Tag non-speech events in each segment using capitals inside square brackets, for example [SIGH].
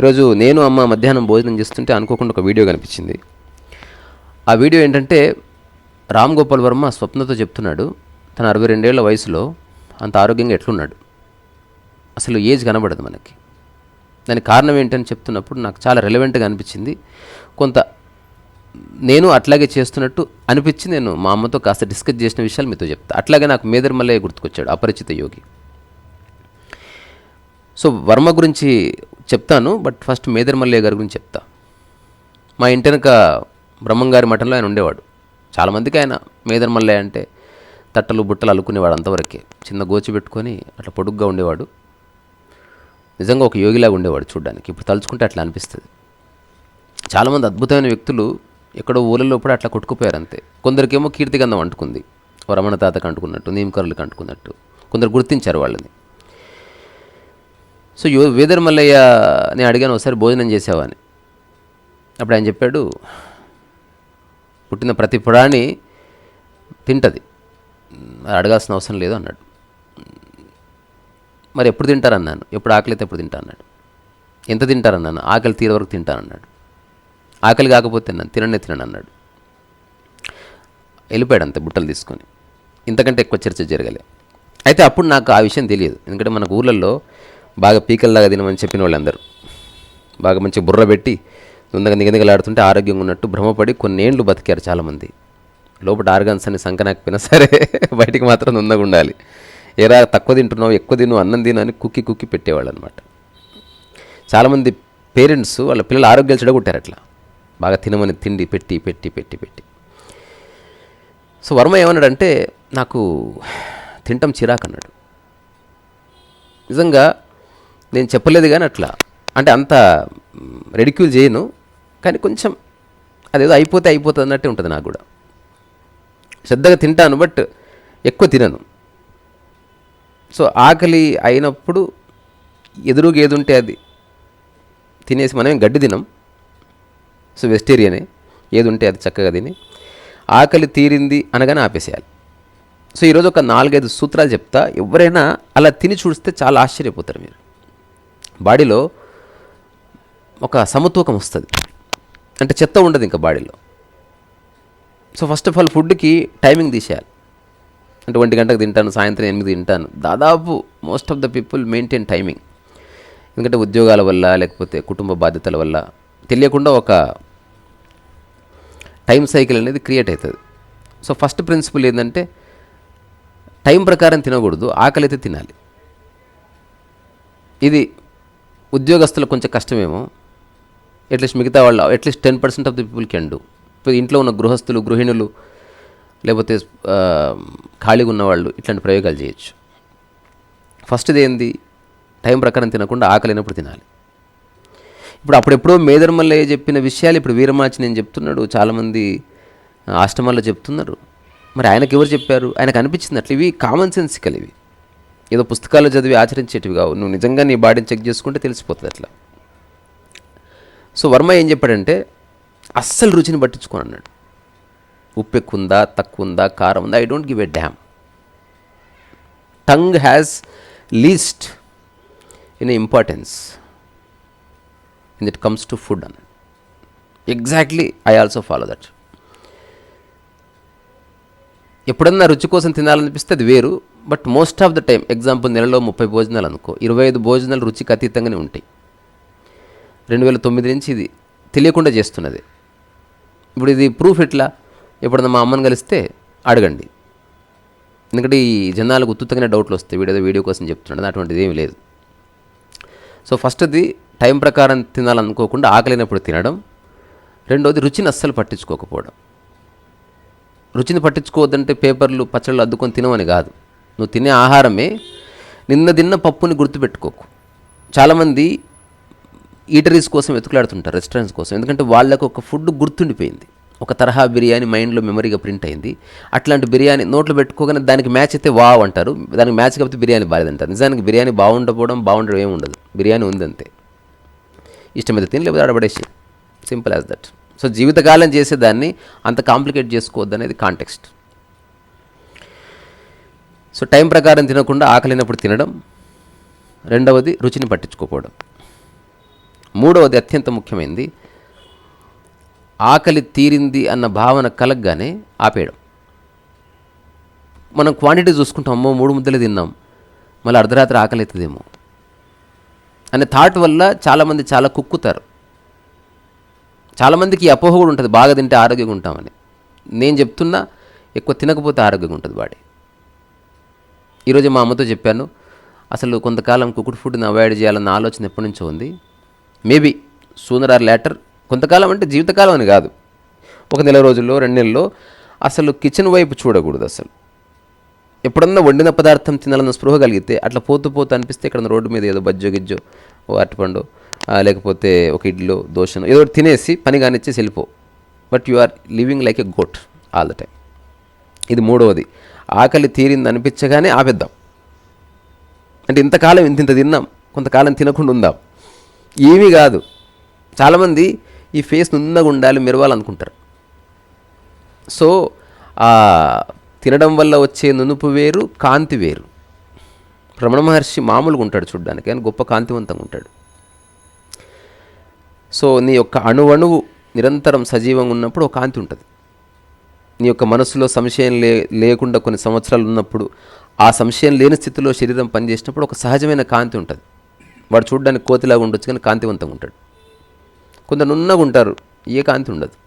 ఈరోజు నేను అమ్మ మధ్యాహ్నం భోజనం చేస్తుంటే అనుకోకుండా ఒక వీడియో కనిపించింది. ఆ వీడియో ఏంటంటే రామ్ గోపాల్ వర్మ స్వప్నతో చెప్తున్నాడు తన అరవై రెండేళ్ళ వయసులో అంత ఆరోగ్యంగా ఎట్లున్నాడు. అసలు ఏజ్ కనబడదు మనకి. దానికి కారణం ఏంటని చెప్తున్నప్పుడు నాకు చాలా రెలవెంట్గా అనిపించింది. కొంత నేను అట్లాగే చేస్తున్నట్టు అనిపించి నేను మా అమ్మతో కాస్త డిస్కస్ చేసిన విషయాలు మీతో చెప్తా. అట్లాగే నాకు మేదర్మల్లయ్య గుర్తుకొచ్చాడు అపరిచిత యోగి. సో వర్మ గురించి చెప్తాను బట్ ఫస్ట్ మేదర్మల్లయ్య గారి గురించి చెప్తా. మా ఇంటెనక బ్రహ్మంగారి మఠంలో ఆయన ఉండేవాడు. చాలామందికి ఆయన మేదర్మల్లయ్య అంటే తట్టలు బుట్టలు అల్లుకునేవాడు అంతవరకే. చిన్న గోచి పెట్టుకొని అట్లా పొడుగ్గా ఉండేవాడు. నిజంగా ఒక యోగిలాగా ఉండేవాడు చూడడానికి. ఇప్పుడు తలుచుకుంటే అట్లా అనిపిస్తుంది. చాలామంది అద్భుతమైన వ్యక్తులు ఎక్కడో ఊళ్ళలో కూడా అట్లా కొట్టుకుపోయారు అంతే. కొందరికేమో కీర్తిగంధం అంటుకుంది. రమణ తాతకు అంటుకున్నట్టు నీమకరులకు అంటుకున్నట్టు. కొందరు గుర్తించారు వాళ్ళని. సో యో వేదర్ మల్లయ్య నేను అడిగాను ఒకసారి భోజనం చేసావని అప్పుడు ఆయన చెప్పాడు పుట్టిన ప్రతి ప్రాణి తింటది. అది అడగాల్సిన అవసరం లేదు అన్నాడు. మరి ఎప్పుడు తింటారన్నాను? ఎప్పుడు ఆకలి అయితే ఎప్పుడు తింటా? అన్నాడు. ఎంత తింటారన్నాను? ఆకలి తీరే వరకు తింటానన్నాడు ఆకలి కాకపోతే నన్ను తినండి తినను అన్నాడు. వెళ్ళిపోయాడు అంత బుట్టలు తీసుకొని. ఇంతకంటే ఎక్కువ చర్చ జరగలే. అయితే అప్పుడు నాకు ఆ విషయం తెలియదు. ఎందుకంటే మనకు ఊళ్ళల్లో బాగా పీకల్లాగా తినమని చెప్పిన వాళ్ళందరూ. బాగా మంచి బుర్ర పెట్టి తొందరగా నిగనిగలాడుతుంటే ఆరోగ్యంగా ఉన్నట్టు భ్రమపడి కొన్నేళ్ళు బతికారు చాలామంది. లోపల ఆర్గాన్స్ అని సంకనాకపోయినా సరే [LAUGHS] బయటికి మాత్రం తొందరగా ఉండాలి. ఎరా తక్కువ తింటున్నావు ఎక్కువ తిను అన్నం తిను అని కుక్కి కుక్కి పెట్టేవాళ్ళు అనమాట చాలామంది పేరెంట్స్ వాళ్ళ పిల్లలు ఆరోగ్యాలు చెడగొట్టారు అట్లా బాగా తినమని తిండి పెట్టి పెట్టి పెట్టి పెట్టి. సో వర్మ ఏమన్నాడంటే నాకు తింటాం చిరాకు అన్నాడు. నిజంగా నేను చెప్పలేదు కానీ అట్లా. అంటే అంత రెడిక్యూల్ చేయను కానీ కొంచెం అదేదో అయిపోతే అయిపోతుంది అన్నట్టే ఉంటుంది నాకు కూడా. శ్రద్ధగా తింటాను బట్ ఎక్కువ తినను. సో ఆకలి అయినప్పుడు ఎదురుగా ఏది ఉంటే అది తినేసి మనమేం గడ్డి తినం. సో వెజిటేరియనే ఏది ఉంటే అది చక్కగా తిని ఆకలి తీరింది అనగానే ఆపేసేయాలి. సో ఈరోజు ఒక నాలుగైదు సూత్రాలు చెప్తా. ఎవరైనా అలా తిని చూస్తే చాలా ఆశ్చర్యపోతారు మీరు. బాడీలో ఒక సమతూకం వస్తుంది. అంటే చెత్త ఉండదు ఇంకా బాడీలో. సో ఫస్ట్ ఆఫ్ ఆల్ ఫుడ్కి టైమింగ్ తీసేయాలి. అంటే ఒంటి గంటకు తింటాను సాయంత్రం ఎనిమిది తింటాను. దాదాపు most of the people maintain timing ఎందుకంటే ఉద్యోగాల వల్ల లేకపోతే కుటుంబ బాధ్యతల వల్ల తెలియకుండా ఒక టైం సైకిల్ అనేది క్రియేట్ అవుతుంది. సో ఫస్ట్ ప్రిన్సిపల్ ఏంటంటే టైం ప్రకారం తినకూడదు ఆకలి అయితే తినాలి. ఇది ఉద్యోగస్తులకు కొంచెం కష్టమేమో. అట్లీస్ట్ మిగతా వాళ్ళు at least ten percent of the people can do ఇంట్లో ఉన్న గృహస్థులు గృహిణులు లేకపోతే ఖాళీగా ఉన్నవాళ్ళు ఇట్లాంటి ప్రయోగాలు చేయొచ్చు. ఫస్ట్ది ఏంది టైం ప్రకారం తినకుండా ఆకలినప్పుడు తినాలి. ఇప్పుడు అప్పుడెప్పుడో మేదర్మల్లయ్య చెప్పిన విషయాలు ఇప్పుడు వీరమాచి నేను చెప్తున్నాడు చాలామంది ఆశ్రమాల్లో చెప్తున్నారు. మరి ఆయనకు ఎవరు చెప్పారు? ఆయనకు అనిపించింది అట్లా ఇవి కామన్ సెన్సికల్ ఇవి. ఏదో పుస్తకాల్లో చదివి ఆచరించేటివి కావు. నువ్వు నిజంగా నీ బాడీని చెక్ చేసుకుంటే తెలిసిపోతుంది అట్లా. సో వర్మ ఏం చెప్పాడంటే అస్సలు రుచిని పట్టించుకోను అన్నాడు ఉప్పు ఎక్కువ ఉందా తక్కువ ఉందా కారం ఉందా I don't give a damn tongue has least in importance in it comes to food అని exactly I also follow that ఎప్పుడన్నా రుచి కోసం తినాలనిపిస్తే అది వేరు but most of the time example నెలలో ముప్పై భోజనాలు అనుకో ఇరవై ఐదు భోజనాలు రుచికి అతీతంగానే ఉంటాయి. రెండు వేల తొమ్మిది నుంచి ఇది తెలియకుండా చేస్తున్నది. ఇప్పుడు ఇది ప్రూఫ్ ఎట్లా? ఎప్పుడన్నా మా అమ్మని కలిస్తే అడగండి. ఎందుకంటే ఈ జనాలకు ఉత్తుతగిన డౌట్లు వస్తాయి వీడియో వీడియో కోసం చెప్తున్నాడు అటువంటిది ఏమీ లేదు. సో ఫస్ట్ది టైం ప్రకారం తినాలనుకోకుండా ఆకలినప్పుడు తినడం. రెండోది రుచిని అస్సలు పట్టించుకోకపోవడం. రుచిని పట్టించుకోవద్దంటే పేపర్లు పచ్చళ్ళు అద్దుకొని తినవని కాదు. నువ్వు తినే ఆహారమే నిన్న తిన్న పప్పుని గుర్తుపెట్టుకోకు. చాలామంది ఈటరీస్ కోసం వెతుకులాడుతుంటారు రెస్టారెంట్స్ కోసం. ఎందుకంటే వాళ్ళకు ఒక ఫుడ్ గుర్తుండిపోయింది. ఒక తరహా బిర్యానీ మైండ్లో మెమరీగా ప్రింట్ అయింది. అట్లాంటి బిర్యానీ నోట్లో పెట్టుకోగానే దానికి మ్యాచ్ అయితే వావ్ అంటారు. దానికి మ్యాచ్ కాకపోతే బిర్యానీ బాగాలేదంటారు నిజానికి బిర్యానీ బాగుండకపోవడం బాగుండడం ఏమి ఉండదు బిర్యానీ ఉంది అంతే ఇష్టమైతే తిని లేకపోతే ఆడబడేసి సింపుల్ యాజ్ దట్ సో జీవితకాలం చేసేదాన్ని అంత కాంప్లికేట్ చేసుకోవద్దు అనేది కాంటెక్స్ట్ సో టైం ప్రకారం తినకుండా ఆకలినప్పుడు తినడం. రెండవది రుచిని పట్టించుకోకపోవడం. మూడవది అత్యంత ముఖ్యమైనది ఆకలి తీరింది అన్న భావన కలగగానే ఆపేయడం. మనం క్వాంటిటీ చూసుకుంటాం అమ్మో మూడు ముద్దలే తిన్నాం మళ్ళీ అర్ధరాత్రి ఆకలి అవుతుందేమో అనే థాట్ వల్ల చాలామంది చాలా కుక్కుతారు. చాలామందికి ఈ అపోహ కూడా ఉంటుంది బాగా తింటే ఆరోగ్యంగా ఉంటామని. నేను చెప్తున్నా ఎక్కువ తినకపోతే ఆరోగ్యంగా ఉంటుంది బాడీ. ఈరోజు మా అమ్మతో చెప్పాను అసలు కొంతకాలం కుక్కుడు ఫుడ్ని అవాయిడ్ చేయాలన్న ఆలోచన ఎప్పటి నుంచో ఉంది. మేబీ సూనర్ ఆర్ లేటర్ కొంతకాలం అంటే జీవితకాలం అని కాదు. ఒక నెల రోజుల్లో రెండు నెలల్లో అసలు కిచెన్ వైపు చూడకూడదు అసలు. ఎప్పుడన్నా వండిన పదార్థం తినాలన్న స్పృహ కలిగితే అట్లా పోతూ పోతూ అనిపిస్తే ఇక్కడ రోడ్డు మీద ఏదో బజ్జో గిజ్జో ఓ అరటిపండు లేకపోతే ఒక ఇడ్లో దోశను ఏదో ఒకటి తినేసి పని కానిచ్చేసి వెళ్ళిపో. But you are living like a goat all the time ఇది మూడవది. ఆకలి తీరింది అనిపించగానే ఆపేద్దాం. అంటే ఇంతకాలం ఇంత ఇంత తిన్నాం కొంతకాలం తినకుండా ఉందాం. ఏమీ కాదు. చాలామంది ఈ ఫేస్ నున్నగా ఉండాలి మెరవాలనుకుంటారు. సో తినడం వల్ల వచ్చే నునుపు వేరు కాంతి వేరు. రమణ మహర్షి మామూలుగా ఉంటాడు చూడ్డానికి కానీ గొప్ప కాంతివంతంగా ఉంటాడు. సో నీ యొక్క అణువణువు నిరంతరం సజీవంగా ఉన్నప్పుడు ఒక కాంతి ఉంటుంది. నీ యొక్క మనసులో సంశయం లే లేకుండా కొన్ని సంవత్సరాలు ఉన్నప్పుడు ఆ సంశయం లేని స్థితిలో శరీరం పనిచేసినప్పుడు ఒక సహజమైన కాంతి ఉంటుంది. వాడు చూడడానికి కోతిలాగా ఉండొచ్చు కానీ కాంతివంతంగా ఉంటాడు. కొందరు నున్నగా ఉంటారు ఏ కాంతి ఉండదు.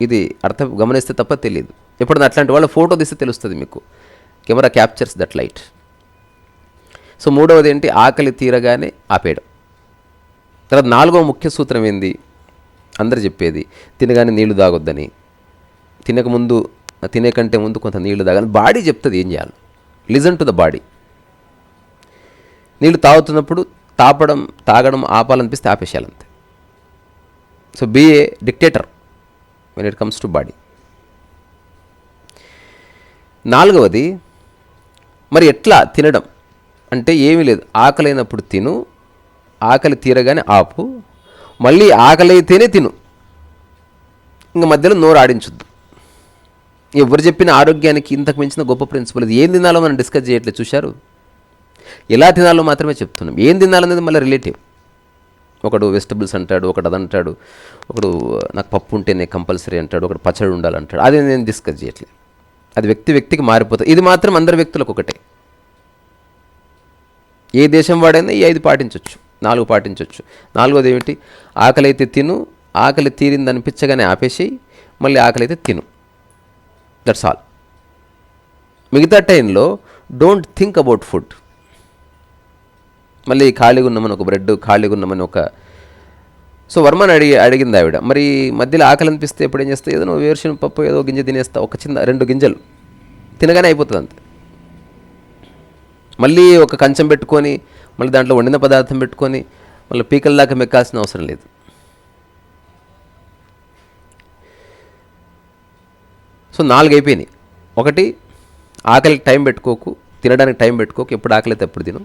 ఇది అర్థం గమనిస్తే తప్ప తెలియదు ఎప్పుడన్నా అట్లాంటి వాళ్ళ ఫోటో తీస్తే తెలుస్తుంది మీకు. Camera captures that light. So మూడవది ఏంటి? ఆకలి తీరగానే ఆపేయడం. తర్వాత నాలుగవ ముఖ్య సూత్రం ఏంది? అందరు చెప్పేది తినగానే నీళ్ళు తాగొద్దని. తినకముందు తినే కంటే ముందు కొంత నీళ్ళు తాగాలి బాడీ చెప్తుంది ఏం చేయాలి? Listen to the body. నీళ్ళు తాగుతున్నప్పుడు తాపడం తాగడం ఆపాలనిపిస్తే ఆపేసేయాలంతే. So be a dictator. When it comes to body నాలుగవది మరి ఎట్లా తినడం? అంటే ఏమీ లేదు. ఆకలైనప్పుడు తిను ఆకలి తీరగానే ఆపు మళ్ళీ ఆకలి అయితేనే తిను. ఇంకా మధ్యలో నోరు ఆడించొద్దు. ఎవరు చెప్పిన ఆరోగ్యానికి ఇంతకు మించిన గొప్ప ప్రిన్సిపల్ ఇది ఏం తినాలో మనం డిస్కస్ చేయట్లేదు. చూశారు? ఎలా తినాలో మాత్రమే చెప్తున్నాం. ఏం తినాలనేది మళ్ళీ రిలేటివ్ ఒకడు వెజిటబుల్స్ అంటాడు ఒకడు అది అంటాడు ఒకడు నాకు పప్పు ఉంటేనే కంపల్సరీ అంటాడు ఒకడు పచ్చడి ఉండాలంటాడు. అది నేను డిస్కస్ చేయట్లేదు. అది వ్యక్తి వ్యక్తికి మారిపోతుంది. ఇది మాత్రం అందరి వ్యక్తులకు ఒకటే. ఏ దేశం వాడైనా ఈ ఐదు పాటించవచ్చు నాలుగు పాటించవచ్చు నాలుగోది ఏమిటి? ఆకలి అయితే తిను ఆకలి తీరింది అనిపించగానే ఆపేసి మళ్ళీ ఆకలి అయితే తిను. దట్స్ ఆల్ మిగతా టైంలో డోంట్ థింక్ అబౌట్ ఫుడ్ మళ్ళీ ఖాళీగా ఉన్నామని ఒక బ్రెడ్ ఖాళీగా ఉన్నామని ఒక సో వర్మని అడిగి అడిగింది ఆవిడ. మరి మధ్యలో ఆకలి అనిపిస్తే ఎప్పుడు ఏం చేస్తే ఏదో వేరుశన పప్పు ఏదో గింజ తినేస్తా ఒక చిన్న రెండు గింజలు. తినగానే అయిపోతుంది అంతే. మళ్ళీ ఒక కంచం పెట్టుకొని మళ్ళీ దాంట్లో వండిన పదార్థం పెట్టుకొని మళ్ళీ పీకల దాకా మెక్కాల్సిన అవసరం లేదు. సో నాలుగు అయిపోయినాయి. ఒకటి ఆకలికి టైం పెట్టుకోకు తినడానికి టైం పెట్టుకోకు ఎప్పుడు ఆకలి అయితే ఎప్పుడు తిను.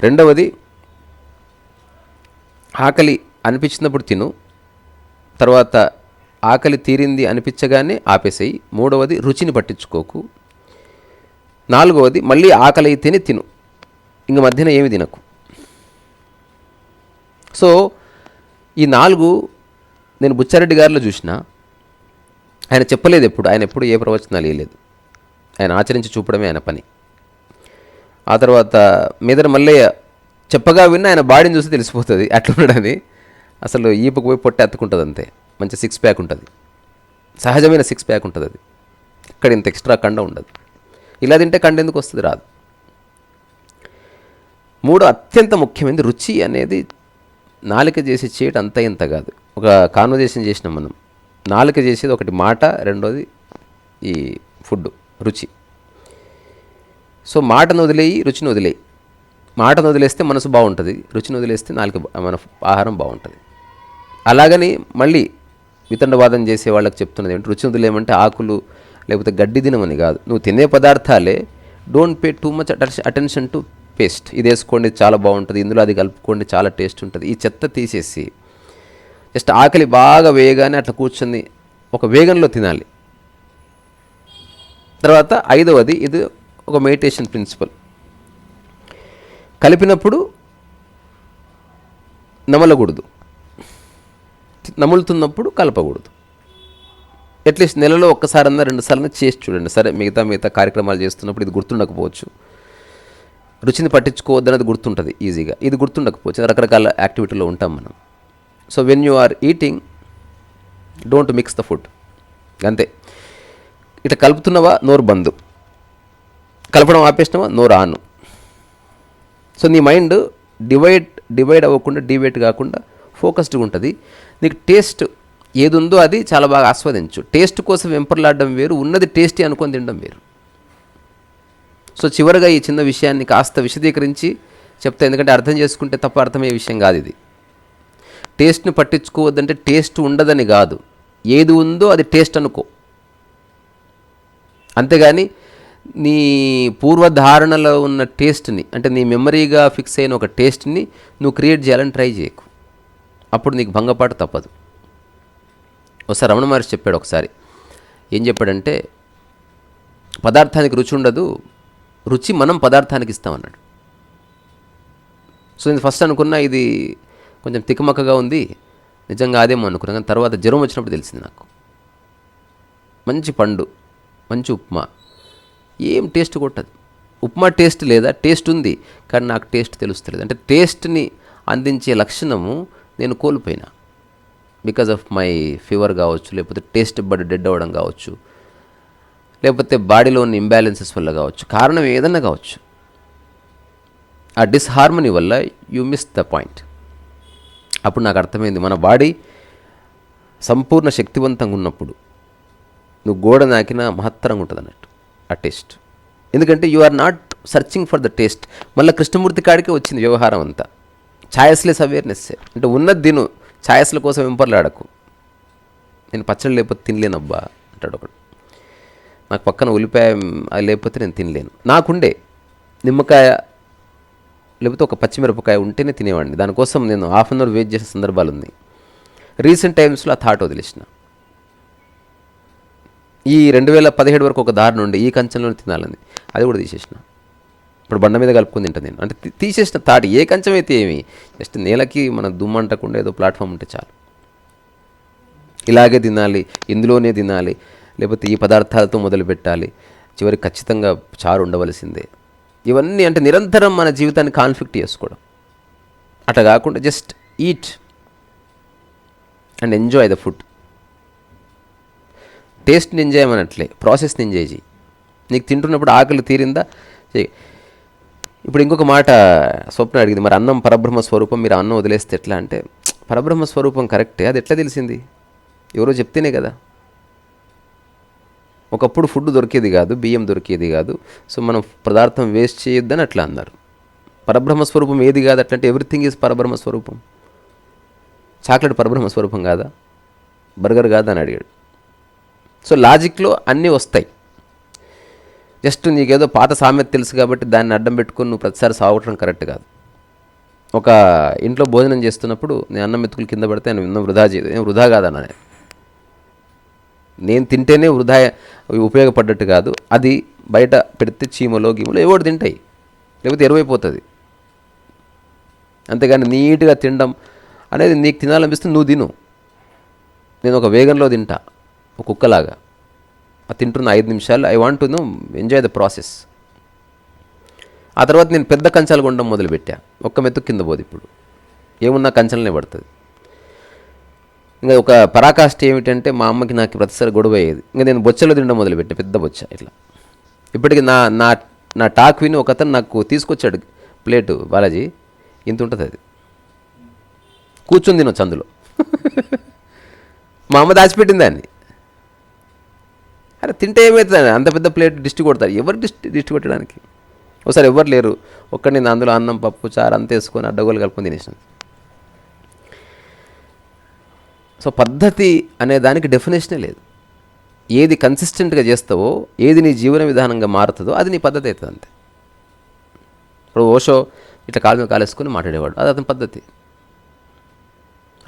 రెండవది ఆకలి అనిపించినప్పుడు తిను. తర్వాత ఆకలి తీరింది అనిపించగానే ఆపేసేయి. మూడవది రుచిని పట్టించుకోకు. నాలుగవది మళ్ళీ ఆకలి అయితేనే తిను. ఇంక మధ్యన ఏమి తినకు. సో ఈ నాలుగు నేను బుచ్చారెడ్డి గారిలో చూసిన ఆయన చెప్పలేదు ఎప్పుడు ఆయన ఎప్పుడు ఏ ప్రవచనాలు వేయలేదు ఆయన ఆచరించి చూపడమే ఆయన పని. ఆ తర్వాత మీదర మల్లయ్య చెప్పగా విన్న ఆయన బాడీని చూసి తెలిసిపోతుంది. అట్లా ఉండడని అసలు ఈపుకు పోయి పొట్ట ఎత్తుకుంటుంది అంతే. మంచి సిక్స్ ప్యాక్ ఉంటుంది. సహజమైన సిక్స్ ప్యాక్ ఉంటుంది అది. ఇక్కడ ఇంత ఎక్స్ట్రా కండ ఉండదు. ఇలా తింటే కండ ఎందుకు వస్తుంది? రాదు. మూడు అత్యంత ముఖ్యమైనది రుచి అనేది నాలుక చేసి చేయటం అంత ఇంత కాదు. ఒక కాన్వర్జేషన్ చేసినాం మనం. నాలుక చేసేది ఒకటి మాట రెండోది ఈ ఫుడ్ రుచి. సో మాటను వదిలేయి రుచిని వదిలేయి. మాటను వదిలేస్తే మనసు బాగుంటుంది రుచిని వదిలేస్తే నాలుక మన ఆహారం బాగుంటుంది. అలాగని మళ్ళీ వితండవాదం చేసే వాళ్ళకి చెప్తున్నది ఏంటి? రుచిని వదిలేయమంటే ఆకులు లేకపోతే గడ్డి తినమని కాదు. నువ్వు తినే పదార్థాలే don't pay too much attention to taste ఇది వేసుకోండి చాలా బాగుంటుంది ఇందులో అది కలుపుకోండి చాలా టేస్ట్ ఉంటుంది. ఈ చెత్త తీసేసి జస్ట్ ఆకలి బాగా వేయగానే అట్లా కూర్చొని ఒక వేగంలో తినాలి. తర్వాత ఐదవది ఇది ఒక మెడిటేషన్ ప్రిన్సిపల్. కలిపినప్పుడు నమలకూడదు. నములుతున్నప్పుడు కలపకూడదు. అట్లీస్ట్ నెలలో ఒక్కసారన్నా రెండుసార్లు చేసి చూడండి. సరే మిగతా మిగతా కార్యక్రమాలు చేస్తున్నప్పుడు ఇది గుర్తుండకపోవచ్చు. రుచిని పట్టించుకోవద్దన్నది గుర్తుంటుంది ఈజీగా. ఇది గుర్తుండకపోవచ్చు. రకరకాల యాక్టివిటీలో ఉంటాం మనం. So when you are eating don't mix the food అంతే. ఇట్లా కలుపుతున్నవా? నోరు బంధు కలపడం ఆపేసినావా? నో రాను. సో నీ మైండ్ డివైడ్ డివైడ్ అవ్వకుండా డివైడ్ కాకుండా ఫోకస్డ్గా ఉంటుంది. నీకు టేస్ట్ ఏది ఉందో అది చాలా బాగా ఆస్వాదించు. టేస్ట్ కోసం వెంపర్లాడడం వేరు ఉన్నది టేస్టీ అనుకొని తినడం వేరు. సో చివరిగా ఈ చిన్న విషయాన్ని కాస్త విశదీకరించి చెప్తా ఎందుకంటే అర్థం చేసుకుంటే తప్ప అర్థమయ్యే విషయం కాదు ఇది. టేస్ట్ని పట్టించుకోవద్దంటే టేస్ట్ ఉండదని కాదు. ఏది ఉందో అది టేస్ట్ అనుకో. అంతేగాని నీ పూర్వధారణలో ఉన్న టేస్ట్ని అంటే నీ మెమరీగా ఫిక్స్ అయిన ఒక టేస్ట్ని నువ్వు క్రియేట్ చేయాలని ట్రై చేయకు. అప్పుడు నీకు భంగపాటు తప్పదు. ఒకసారి రమణ మహర్షి చెప్పాడు ఒకసారి. ఏం చెప్పాడంటే పదార్థానికి రుచి ఉండదు రుచి మనం పదార్థానికి ఇస్తామన్నాడు సో నేను ఫస్ట్ అనుకున్నా ఇది కొంచెం తికమకగా ఉంది నిజంగా అదేమో అనుకున్నాను కానీ తర్వాత జ్వరం వచ్చినప్పుడు తెలిసింది నాకు. మంచి పండు మంచి ఉప్మా. ఏం టేస్ట్ కొట్టదు. ఉప్మా టేస్ట్ లేదా? టేస్ట్ ఉంది కానీ నాకు టేస్ట్ తెలుస్తలేదు. అంటే టేస్ట్ని అందించే లక్షణము నేను కోల్పోయినా. బికాజ్ ఆఫ్ మై ఫీవర్ కావచ్చు లేకపోతే టేస్ట్ బడ్ డెడ్ అవ్వడం కావచ్చు లేకపోతే బాడీలో ఉన్న ఇంబ్యాలెన్సెస్ వల్ల కావచ్చు కారణం ఏదన్నా కావచ్చు. ఆ డిస్హార్మనీ వల్ల యూ మిస్ ద పాయింట్. అప్పుడు నాకు అర్థమైంది మన బాడీ సంపూర్ణ శక్తివంతంగా ఉన్నప్పుడు నువ్వు గోడ నాకిన మహత్తరంగా ఉంటుంది అన్నట్టు ఆ టేస్ట్ ఎందుకంటే you are not searching for the taste మళ్ళీ కృష్ణమూర్తి కాడికే వచ్చింది వ్యవహారం అంతా. ఛాయస్లెస్ అవేర్నెస్ అంటే ఉన్నది దిను ఛాయస్ల కోసం వెంపర్లాడకు నేను పచ్చడి లేకపోతే తినలేనబ్బా అంటాడు ఒకడు. నాకు పక్కన ఉల్లిపాయ లేకపోతే నేను తినలేను. నాకుండే నిమ్మకాయ లేకపోతే ఒక పచ్చిమిరపకాయ ఉంటేనే తినేవాడిని. దానికోసం నేను హాఫ్ అన్ అవర్ వెయిట్ చేసిన సందర్భాలు ఉన్నాయి రీసెంట్ టైమ్స్లో ఆ థాట్ వదిలేసిన. ఈ రెండు వేల పదిహేడు వరకు ఒక దారి నుండి ఈ కంచంలో తినాలని. అది కూడా తీసేసిన. ఇప్పుడు బండ మీద కలుపుకుని తింటా నేను. అంటే తీసేసిన తాటి ఏ కంచం అయితే ఏమి జస్ట్ నేలకి మన దుమ్మంటకుండా ఏదో ప్లాట్ఫామ్ ఉంటే చాలు. ఇలాగే తినాలి ఇందులోనే తినాలి లేకపోతే ఈ పదార్థాలతో మొదలు పెట్టాలి చివరికి ఖచ్చితంగా చారు ఉండవలసిందే. ఇవన్నీ అంటే నిరంతరం మన జీవితాన్ని కాన్ఫ్లిక్ట్ చేసుకోవడం. అట్లా కాకుండా just eat and enjoy the food. టేస్ట్ని ఎంజాయ్ అనట్లే ప్రాసెస్ని ఎంజాయ్ చేయి నీకు తింటున్నప్పుడు ఆకలి తీరిందా? ఇప్పుడు ఇంకొక మాట స్వప్న అడిగింది మరి అన్నం పరబ్రహ్మ స్వరూపం మీరు అన్నం వదిలేస్తే ఎట్లా? అంటే పరబ్రహ్మ స్వరూపం కరెక్టే అది ఎట్లా తెలిసింది? ఎవరో చెప్తేనే కదా. ఒకప్పుడు ఫుడ్ దొరికేది కాదు బియ్యం దొరికేది కాదు సో మనం పదార్థం వేస్ట్ చేయొద్దని అట్లా అన్నారు. పరబ్రహ్మ స్వరూపం ఏది కాదు అట్లంటే ఎవ్రీథింగ్ ఈజ్ పరబ్రహ్మ స్వరూపం. చాక్లెట్ పరబ్రహ్మ స్వరూపం కాదా? బర్గర్ కాదా? అని అడిగాడు. సో లాజిక్లో అన్నీ వస్తాయి. జస్ట్ నీకేదో పాత సామెత తెలుసు కాబట్టి దాన్ని అడ్డం పెట్టుకొని నువ్వు ప్రతిసారి సాగటం కరెక్ట్ కాదు. ఒక ఇంట్లో భోజనం చేస్తున్నప్పుడు నేను అన్నం మెతుకులు కింద పడితే నేను విన్న వృధా చేయదు నేను వృధా కాదన్నా నేను. నేను తింటేనే వృధా ఉపయోగపడ్డట్టు కాదు. అది బయట పెడితే చీమలో గీమలో ఏవోటి తింటాయి. లేకపోతే ఎరువైపోతుంది. అంతేగాని నీట్గా తినడం అనేది నీకు తినాలనిపిస్తే నువ్వు తిను. నేను ఒక వేగంలో తింటా. ఒక కుక్కలాగా. ఆ తింటున్న ఐదు నిమిషాలు I want to no enjoy the process. ఆ తర్వాత నేను పెద్ద కంచాలు కొనడం మొదలుపెట్టా. ఒక్క మెత్తు కింద పోదు ఇప్పుడు. ఏమున్నా కంచాలనే పడుతుంది. ఇంకా ఒక పరాకాష్ట ఏమిటంటే మా అమ్మకి నాకు ప్రతిసారి గొడవ అయ్యేది. ఇంకా నేను బొచ్చలో తినడం మొదలుపెట్టా పెద్ద బొచ్చ ఇట్లా. ఇప్పటికి నా నా నా టాక్ విని ఒక అతను నాకు తీసుకొచ్చాడు ప్లేటు బాలాజీ. ఇంత ఉంటుంది అది. కూర్చొని తినొచ్చు అందులో. [LAUGHS] మా అమ్మ దాచిపెట్టింది దాన్ని. అరే తింటే ఏమవుతుంది అంత పెద్ద ప్లేట్ డిస్టి కొడతారు. ఎవరు డిస్టి డిస్టి కొట్టడానికి? ఒకసారి ఎవరు లేరు? ఒక్కడి నేను అందులో అన్నం పప్పు చారు అంత వేసుకొని అడ్డగోలు కలుపుకొని తినేసాను. సో పద్ధతి అనే దానికి డెఫినేషనే లేదు. ఏది కన్సిస్టెంట్గా చేస్తావో ఏది నీ జీవన విధానంగా మారుతుందో అది నీ పద్ధతి అవుతుంది అంతే. ఇప్పుడు ఓషో ఇట్లా కాలు మీద కాలేసుకొని మాట్లాడేవాడు. అది అతని పద్ధతి.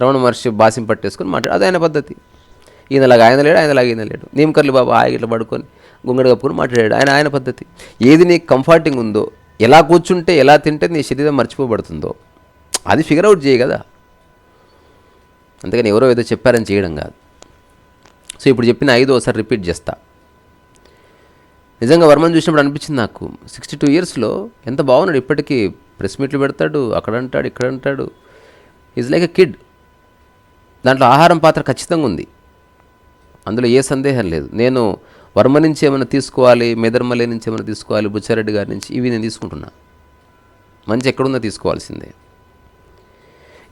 రమణ మహర్షి బాసిం పట్టేసుకొని మాట్లాడు అదే ఆయన పద్ధతి. ఈయనలాగా ఆయన లేడు ఆయనలాగా ఈయన లేడు. నీమకర్లు బాబా ఆయన ఇట్లా పడుకొని గుంగడి కప్పుకొని మాట్లాడాడు. ఆయన ఆయన పద్ధతి. ఏది నీకు కంఫర్టింగ్ ఉందో ఎలా కూర్చుంటే ఎలా తింటే నీ శరీరం మర్చిపోబడుతుందో అది ఫిగర్ అవుట్ చేయి కదా. అందుకని ఎవరో ఏదో చెప్పారని చేయడం కాదు. సో ఇప్పుడు చెప్పిన ఐదు ఒకసారి రిపీట్ చేస్తా. నిజంగా వర్మని చూసినప్పుడు అనిపించింది నాకు. సిక్స్టీ టూ ఇయర్స్లో ఎంత బాగున్నాడు. ఇప్పటికీ ప్రెస్ మీట్లు పెడతాడు అక్కడ అంటాడు ఇక్కడ అంటాడు. ఈజ్ లైక్ ఎ కిడ్ దాంట్లో ఆహారం పాత్ర ఖచ్చితంగా ఉంది. అందులో ఏ సందేహం లేదు. నేను వర్మ నుంచి ఏమైనా తీసుకోవాలి మెదర్మలే నుంచి ఏమైనా తీసుకోవాలి బుచ్చారెడ్డి గారి నుంచి ఇవి నేను తీసుకుంటున్నా. మంచి ఎక్కడుందో తీసుకోవాల్సిందే.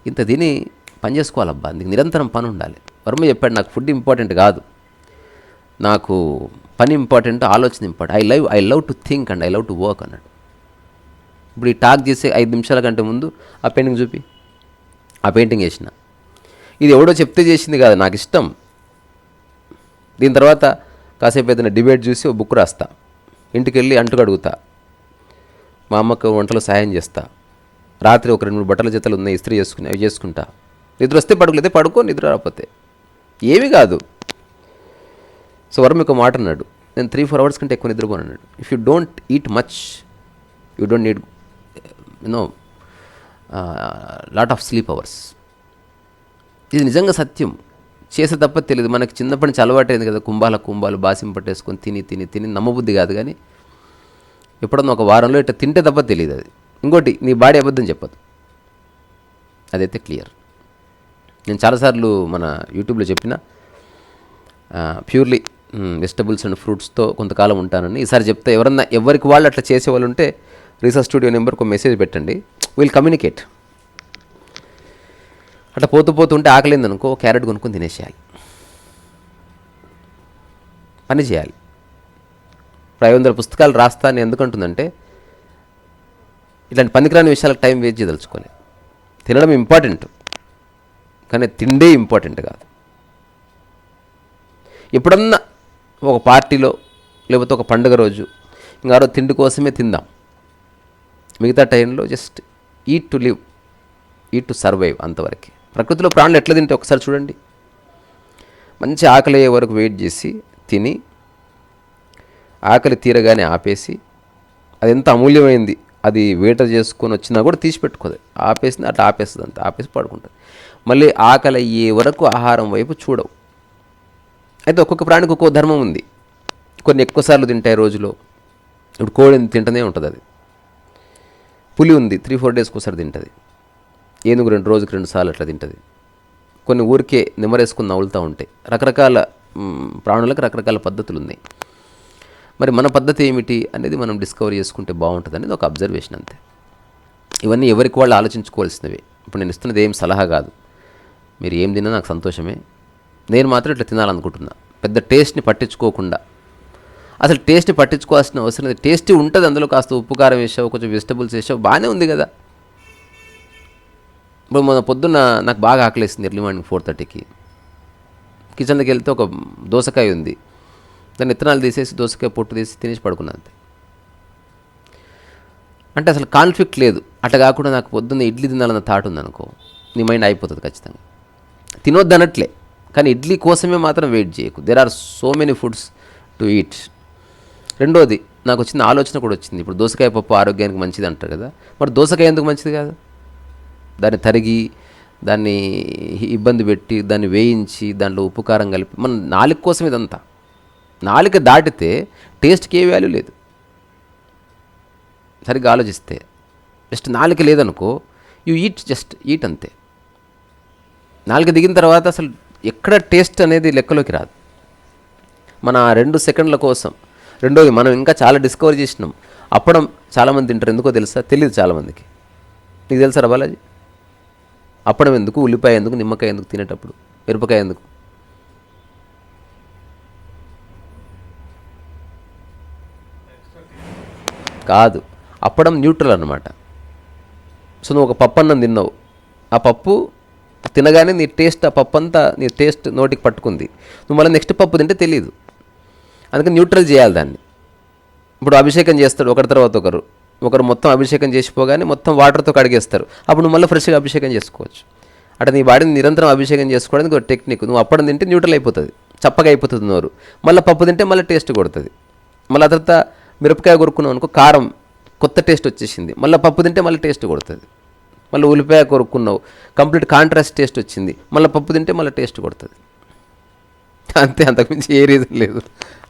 ఇంత తిని పని చేసుకోవాలబ్బా నీకు నిరంతరం పని ఉండాలి. వర్మ చెప్పాడు నాకు ఫుడ్ ఇంపార్టెంట్ కాదు. నాకు పని ఇంపార్టెంట్ ఆలోచన important. I love I love to think and I love to work అన్నాడు. ఇప్పుడు ఈ టాక్ చేసే ఐదు నిమిషాల కంటే ముందు ఆ పెయింటింగ్ చూపి. ఆ పెయింటింగ్ వేసిన. ఇది ఎవడో చెప్తే చేసింది కాదు నాకు ఇష్టం. దీని తర్వాత కాసేపు ఏదైనా డిబేట్ చూసి ఓ బుక్ రాస్తా. ఇంటికి వెళ్ళి అంటుకు అడుగుతా. మా అమ్మకు వంటలో సాయం చేస్తా. రాత్రి ఒక రెండు మూడు బట్టల జతలు ఉన్నాయి ఇస్త్రీ చేసుకుని అవి చేసుకుంటా. నిద్ర వస్తే పడుకోలేదే పడుకో నిద్ర రాకపోతే. ఏమీ కాదు. సో వరం ఒక మాట అన్నాడు. నేను త్రీ ఫోర్ అవర్స్ కంటే ఎక్కువ నిద్రపోను అన్నాడు. If you don't eat much you don't need you know lot of sleep hours ఇది నిజంగా సత్యం. చేసే తప్ప తెలియదు. మనకి చిన్నప్పటి నుంచి అలవాటైంది కదా కుంభాల కుంభాలు బాసిం పట్టేసుకొని తిని తిని తిని నమ్మబుద్ధి కాదు కానీ ఎప్పుడన్నా ఒక వారంలో ఇట్లా తింటే తప్ప తెలియదు అది. ఇంకోటి నీ బాడీ అబద్ధం చెప్పదు. అదైతే క్లియర్. నేను చాలాసార్లు మన యూట్యూబ్లో చెప్పిన ప్యూర్లీ వెజిటబుల్స్ అండ్ ఫ్రూట్స్తో కొంతకాలం ఉంటానని ఈసారి చెప్తే ఎవరన్నా ఎవరికి వాళ్ళు అట్లా చేసే వాళ్ళు ఉంటే రీసెర్చ్ స్టూడియో నెంబర్కి ఒక మెసేజ్ పెట్టండి. విల్ కమ్యూనికేట్ అట్లా పోతూ పోతుంటే ఉంటే ఆకలింది అనుకో క్యారెట్ కొనుక్కొని తినేసేయాలి. పని చేయాలి. ఇప్పుడు ఐదు వందల పుస్తకాలు రాస్తా అని ఎందుకంటుందంటే ఇలాంటి పనికిరాని విషయాలకు టైం వేస్ట్ చేయదలుచుకోలే తినడం ఇంపార్టెంట్ కానీ తిండే ఇంపార్టెంట్ కాదు. ఎప్పుడన్నా ఒక పార్టీలో లేకపోతే ఒక పండుగ రోజు ఇంకా రోజు తిండి కోసమే తిందాం. మిగతా టైంలో just eat to live eat to survive అంతవరకే. ప్రకృతిలో ప్రాణులు ఎట్లా తింటే ఒకసారి చూడండి. మంచి ఆకలి అయ్యే వరకు వెయిట్ చేసి తిని ఆకలి తీరగానే ఆపేసి అది ఎంత అమూల్యమైంది అది వేట చేసుకొని వచ్చినా కూడా తీసి పెట్టుకోదు ఆపేసింది అట్లా ఆపేస్తుంది అంత ఆపేసి పడుకుంటుంది. మళ్ళీ ఆకలి అయ్యే వరకు ఆహారం వైపు చూడవు. అయితే ఒక్కొక్క ప్రాణికి ఒక్కొక్క ధర్మం ఉంది. కొన్ని ఎక్కువసార్లు తింటాయి రోజులో. ఇప్పుడు కోడిని తింటూనే ఉంటుంది అది. పులి ఉంది త్రీ ఫోర్ డేస్కి ఒకసారి తింటుంది. ఏనుగు రెండు రోజుకి రెండు సార్లు అట్లా తింటుంది. కొన్ని ఊరికే నిమ్మరేసుకుని నవ్వులుతూ ఉంటాయి రకరకాల ప్రాణులకు రకరకాల పద్ధతులు ఉన్నాయి మరి మన పద్ధతి ఏమిటి అనేది మనం డిస్కవర్ చేసుకుంటే బాగుంటుంది అనేది ఒక అబ్జర్వేషన్ అంతే. ఇవన్నీ ఎవరికి వాళ్ళు ఆలోచించుకోవాల్సినవి. ఇప్పుడు నేను ఇస్తున్నది ఏం సలహా కాదు. మీరు ఏం తిన్నా నాకు సంతోషమే. నేను మాత్రం ఇట్లా తినాలనుకుంటున్నా. పెద్ద టేస్ట్ని పట్టించుకోకుండా. అసలు టేస్ట్ని పట్టించుకోవాల్సిన అవసరం లేదు. టేస్టీ ఉంటుంది అందులో కాస్త ఉప్పు కారం వేసావు కొంచెం వెజిటబుల్స్ వేసావు బాగానే ఉంది కదా. ఇప్పుడు మొన్న పొద్దున్న నాకు బాగా ఆకలేసింది ఎర్లీ మార్నింగ్ ఫోర్ థర్టీకి కిచెన్లోకి వెళ్తే ఒక దోసకాయ ఉంది. దాన్ని ఇత్తనాలు తీసేసి దోసకాయ పొట్టు తీసి తినేసి పడుకున్నాను అంటే అసలు కాన్ఫ్లిక్ట్ లేదు. అట్లా కాకుండా నాకు పొద్దున్న ఇడ్లీ తినాలన్న థాట్ ఉంది అనుకో నీ మైండ్ అయిపోతుంది ఖచ్చితంగా. తినొద్దనట్లే కానీ ఇడ్లీ కోసమే మాత్రం వెయిట్ చేయకు. There are so many foods to eat రెండోది నాకు వచ్చిన ఆలోచన కూడా వచ్చింది. ఇప్పుడు దోసకాయ పప్పు ఆరోగ్యానికి మంచిది అంటారు కదా. మరి దోసకాయ ఎందుకు మంచిది కాదు? దాన్ని తరిగి దాన్ని ఇబ్బంది పెట్టి దాన్ని వేయించి దాంట్లో ఉప్పు కారం కలిపి మన నాలుక కోసం ఇదంతా. నాలుక దాటితే టేస్ట్కి ఏ వాల్యూ లేదు. సరిగ్గా ఆలోచిస్తే. జస్ట్ నాలుక లేదనుకో యూ ఈట్ జస్ట్ ఈట్ అంతే. నాలుక దిగిన తర్వాత అసలు ఎక్కడ టేస్ట్ అనేది లెక్కలోకి రాదు. మన రెండు సెకండ్ల కోసం రెండోది మనం ఇంకా చాలా డిస్కవర్ చేసినాం. అప్పడం చాలామంది తింటారు ఎందుకో తెలుసా? తెలియదు చాలామందికి. నీకు తెలుసా బాలాజీ? అప్పడం ఎందుకు? ఉల్లిపాయ ఎందుకు? నిమ్మకాయ ఎందుకు తినేటప్పుడు? మిరపకాయ ఎందుకు? కాదు. అప్పడం న్యూట్రల్ అనమాట సో నువ్వు ఒక పప్పు అన్నం తిన్నావు. ఆ పప్పు తినగానే నీ టేస్ట్ ఆ పప్పు అంతా నీ టేస్ట్ నోటికి పట్టుకుంది. నువ్వు మళ్ళీ నెక్స్ట్ పప్పు తింటే తెలియదు అందుకని న్యూట్రల్ చేయాలి దాన్ని. ఇప్పుడు అభిషేకం చేస్తాడు ఒకరి తర్వాత ఒకరు. ఒకరు మొత్తం అభిషేకం చేసిపోగానే మొత్తం వాటర్తో కడిగేస్తారు. అప్పుడు నువ్వు మళ్ళీ ఫ్రెష్గా అభిషేకం చేసుకోవచ్చు. అటు నీ బాడీని నిరంతరం అభిషేకం చేసుకోవడానికి ఒక టెక్నిక్. నువ్వు అప్పడం తింటే న్యూట్రల్ అయిపోతుంది. చప్పగా అయిపోతుంది నోరు. మళ్ళీ పప్పు తింటే మళ్ళీ టేస్ట్ కొడుతుంది. మళ్ళీ ఆ తర్వాత మిరపకాయ కొరుక్కున్నావు అనుకో కారం కొత్త టేస్ట్ వచ్చేసింది. మళ్ళీ పప్పు తింటే మళ్ళీ టేస్ట్ కొడుతుంది. మళ్ళీ ఉల్లిపాయ కొరుక్కున్నావు కంప్లీట్ కాంట్రాస్ట్ టేస్ట్ వచ్చింది. మళ్ళీ పప్పు తింటే మళ్ళీ టేస్ట్ కొడుతుంది. అంతే అంతకుమించి ఏ రీజన్ లేదు.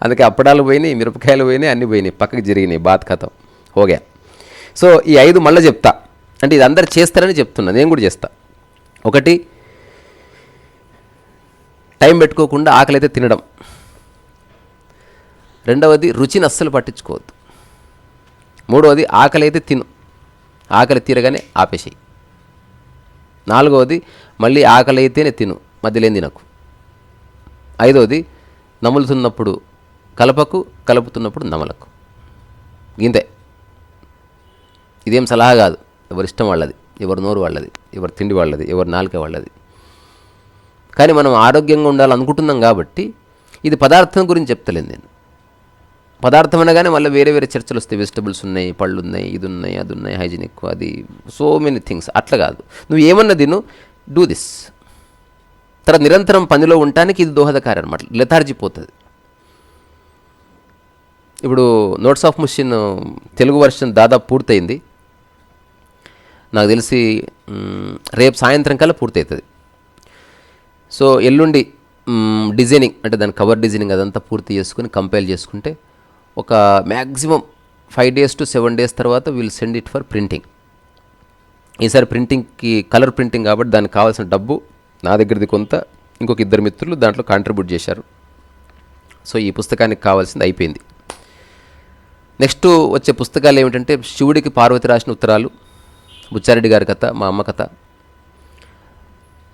అందుకే అప్పడాలు పోయినాయి మిరపకాయలు పోయినాయి అన్నీ పోయినాయి. పక్కకి జరిగినాయి. బాత్ కథం ఓకే. సో ఈ ఐదు మళ్ళీ చెప్తా. అంటే ఇది అందరు చేస్తారని చెప్తున్నా నేను కూడా చేస్తా. ఒకటి టైం పెట్టుకోకుండా ఆకలి అయితే తినడం. రెండవది రుచిని అస్సలు పట్టించుకోవద్దు. మూడవది ఆకలి అయితే తిను. ఆకలి తీరగానే ఆపేసేయి. నాలుగవది మళ్ళీ ఆకలి అయితేనే తిను మధ్యలేని తినకు ఐదవది నములుతున్నప్పుడు కలపకు కలుపుతున్నప్పుడు నమలకు. ఇంతే. ఇదేం సలహా కాదు. ఎవరి ఇష్టం వాళ్ళది ఎవరి నోరు వాళ్ళది ఎవరి తిండి వాళ్ళది ఎవరి నాలుక వాళ్ళది. కానీ మనం ఆరోగ్యంగా ఉండాలనుకుంటున్నాం కాబట్టి ఇది పదార్థం గురించి చెప్తలేను నేను. పదార్థం అనగానే మళ్ళీ వేరే వేరే చర్చలు వస్తాయి. వెజిటబుల్స్ ఉన్నాయి పళ్ళు ఉన్నాయి ఇది ఉన్నాయి అది ఉన్నాయి హైజీనిక్ అది సో మెనీ థింగ్స్. అట్లా కాదు. నువ్వు ఏమన్నా తిను డూ దిస్. తర్వాత నిరంతరం పనిలో ఉండటానికి ఇది దోహదకారి అనమాట లెథార్జీ పోతుంది. ఇప్పుడు notes of Mushin Telugu version దాదాపు పూర్తయింది. నాకు తెలిసి రేపు సాయంత్రం కల్లా పూర్తవుతుంది సో ఎల్లుండి డిజైనింగ్ అంటే దాని కవర్ డిజైనింగ్ అదంతా పూర్తి చేసుకుని కంపైల్ చేసుకుంటే ఒక maximum five days to seven days తర్వాత will send it for printing ఈసారి ప్రింటింగ్కి కలర్ ప్రింటింగ్ కాబట్టి దానికి కావాల్సిన డబ్బు నా దగ్గరది కొంత ఇంకొక ఇద్దరు మిత్రులు దాంట్లో కాంట్రిబ్యూట్ చేశారు. సో ఈ పుస్తకానికి కావాల్సింది అయిపోయింది. నెక్స్ట్ వచ్చే పుస్తకాలు ఏమిటంటే శివుడికి పార్వతి రాసిన ఉత్తరాలు. బుచ్చారెడ్డి గారి కథ మా అమ్మ కథ.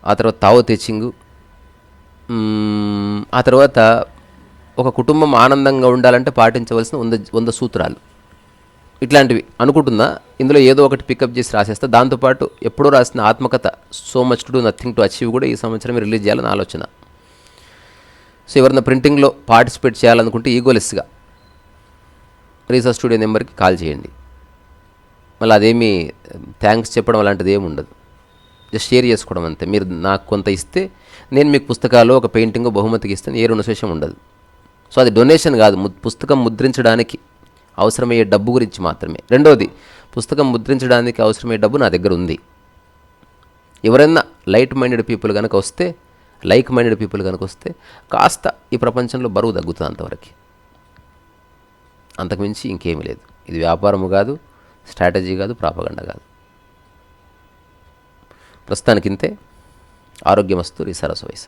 ఆ తర్వాత తావో తెచ్చింగు. ఆ తర్వాత ఒక కుటుంబం ఆనందంగా ఉండాలంటే పాటించవలసిన వంద వంద సూత్రాలు. ఇట్లాంటివి అనుకుంటున్నా ఇందులో ఏదో ఒకటి పికప్ చేసి రాసేస్తా. దాంతోపాటు ఎప్పుడో రాసిన ఆత్మకథ so much to do nothing to achieve కూడా ఈ సంవత్సరం రిలీజ్ చేయాలని ఆలోచన. సో ఎవరైనా ప్రింటింగ్లో పార్టిసిపేట్ చేయాలనుకుంటే ఈగోలెస్గా రీసెర్చ్ స్టూడియో నెంబర్కి కాల్ చేయండి. మళ్ళీ అదేమీ థ్యాంక్స్ చెప్పడం అలాంటిది ఏమి ఉండదు. జస్ట్ షేర్ చేసుకోవడం అంతే. మీరు నాకు కొంత ఇస్తే నేను మీకు పుస్తకాలు ఒక పెయింటింగ్ బహుమతికి ఇస్తే ఏ రెండు విషయం ఉండదు. సో అది డొనేషన్ కాదు. ము- పుస్తకం ముద్రించడానికి అవసరమయ్యే డబ్బు గురించి మాత్రమే. రెండోది పుస్తకం ముద్రించడానికి అవసరమయ్యే డబ్బు నా దగ్గర ఉంది. ఎవరైనా లైట్ మైండెడ్ పీపుల్ కనుక వస్తే లైక్ మైండెడ్ పీపుల్ కనుక వస్తే కాస్త ఈ ప్రపంచంలో బరువు తగ్గుతుంది అంతవరకు. అంతకుమించి ఇంకేమీ లేదు. ఇది వ్యాపారము కాదు. స్ట్రాటజీ కాదు ప్రాపగండ కాదు. ప్రస్తుతానికి ఇంతే ఆరోగ్యమస్తు రీ సరస్వ వయసు.